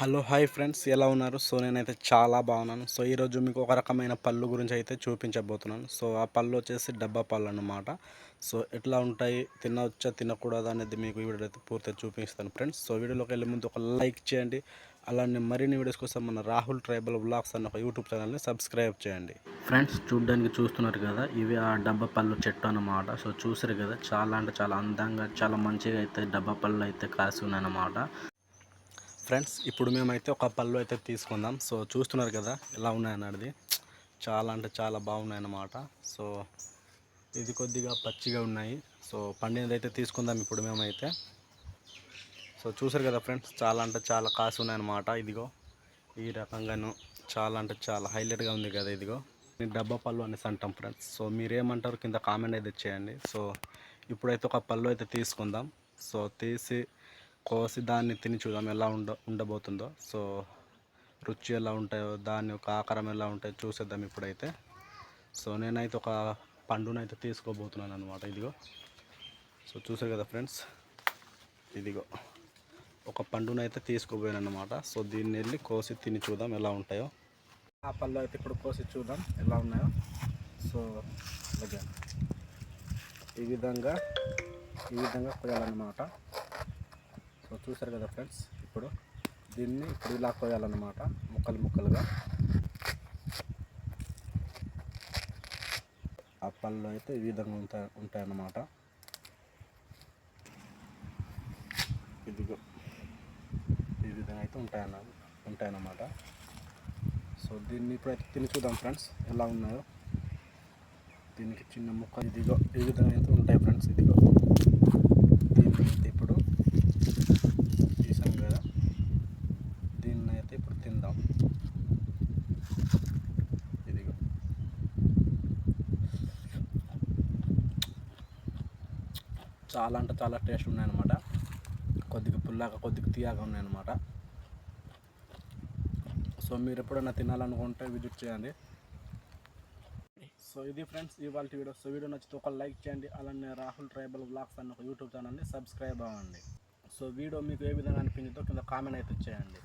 Hello hi friends. ఎలా ఉన్నారు? So నేనైతే చాలా బాగున్నాను. సో ఈరోజు మీకు ఒక రకమైన పళ్ళు గురించి అయితే చూపించబోతున్నాను. సో ఆ పళ్ళు వచ్చేసి డబ్బా పళ్ళు అన్నమాట. సో ఎట్లా ఉంటాయి? తినవచ్చా తినకూడదా అనేది మీకు వీడియో అయితే పూర్తిగా చూపిస్తాను ఫ్రెండ్స్. సో వీడియోలోకి వెళ్ళే ముందు ఒక లైక్ చేయండి. అలానే మరిన్ని వీడియోస్ కోసం మన రాహుల్ ట్రైబల్ వ్లాగ్స్ అన్న ఒక యూట్యూబ్ ఛానల్ని సబ్స్క్రైబ్ చేయండి. ఫ్రెండ్స్ చూడడానికి చూస్తున్నారు కదా ఇవి ఆ డబ్బా పళ్ళు చెట్టు అన్నమాట. సో చూసారు కదా చాలా అంటే చాలా అందంగా చాలా మంచిగా అయితే డబ్బా పళ్ళు అయితే కాసి ఉన్నాయన్నమాట. ఫ్రెండ్స్ ఇప్పుడు మేమైతే ఒక పళ్ళు అయితే తీసుకుందాం. సో చూస్తున్నారు కదా ఎలా ఉన్నాయన్నది చాలా అంటే చాలా బాగున్నాయి అన్నమాట సో ఇది కొద్దిగా పచ్చిగా ఉన్నాయి. సో పండినది అయితే తీసుకుందాం ఇప్పుడు మేమైతే. సో చూసారు కదా ఫ్రెండ్స్ చాలా అంటే చాలా కాసి ఉన్నాయన్నమాట. ఇదిగో ఈ రకంగాను చాలా అంటే చాలా హైలైట్గా ఉంది కదా ఇదిగో. డబ్బా పళ్ళు అనేసి అంటాం ఫ్రెండ్స్. సో మీరేమంటారు కింద కామెంట్ అయితే చేయండి. సో ఇప్పుడైతే ఒక పళ్ళు అయితే తీసుకుందాం. సో తీసి కోసి దాన్ని తిని చూద్దాం ఎలా ఉండ ఉండబోతుందో. సో రుచి ఎలా ఉంటాయో దాని యొక్క ఆకారం ఎలా ఉంటాయో చూసేద్దాం ఇప్పుడైతే. సో నేనైతే ఒక పండునైతే తీసుకోబోతున్నాను అనమాట ఇదిగో. సో చూసారు కదా ఫ్రెండ్స్? ఇదిగో. ఒక పండునైతే తీసుకోబోయాను అనమాట సో దీన్ని వెళ్ళి కోసి తిని చూద్దాం ఎలా ఉంటాయో. ఆ పళ్ళు అయితే ఇప్పుడు కోసి చూద్దాం ఎలా ఉన్నాయో. సో అలాగే. ఈ విధంగా ఈ విధంగా కొయ్యాలన్నమాట. సో చూసారు కదా ఫ్రెండ్స్? ఇప్పుడు దీన్ని ఇప్పుడు ఇలా కోయాలన్నమాట ముక్కలు ముక్కలుగా. ఆ పళ్ళు అయితే ఈ విధంగా ఉంటాయి ఉంటాయన్నమాట. ఇదిగో ఈ విధంగా అయితే ఉంటాయన్న ఉంటాయన్నమాట. సో దీన్ని ఇప్పుడైతే తిని చూద్దాం ఫ్రెండ్స్ ఎలా ఉన్నాయో. దీనికి చిన్న ముక్క ఇదిగో ఈ విధంగా అయితే ఉంటాయి ఫ్రెండ్స్ ఇదిగో దీన్ని అయితే ఇప్పుడు తీసాం కదా దీన్ని అయితే ఇప్పుడు తిందాం ఇదిగో చాలా అంటే చాలా టేస్ట్ ఉన్నాయన్నమాట. కొద్దిగా పుల్లాగా కొద్దిగా తీయగా ఉన్నాయన్నమాట. సో మీరు ఎప్పుడైనా తినాలనుకుంటే విజిట్ చేయండి. సో ఇది ఫ్రెండ్స్ ఇవాళ వీడియో. సో వీడియో నచ్చితే ఒక లైక్ చేయండి. అలానే రాహుల్ ట్రైబల్ బ్లాగ్స్ అన్న ఒక యూట్యూబ్ ఛానల్ని సబ్స్క్రైబ్ అవ్వండి. సో వీడియో మీకు ఏ విధంగా అనిపించిందో కింద కామెంట్ అయితే చేయండి.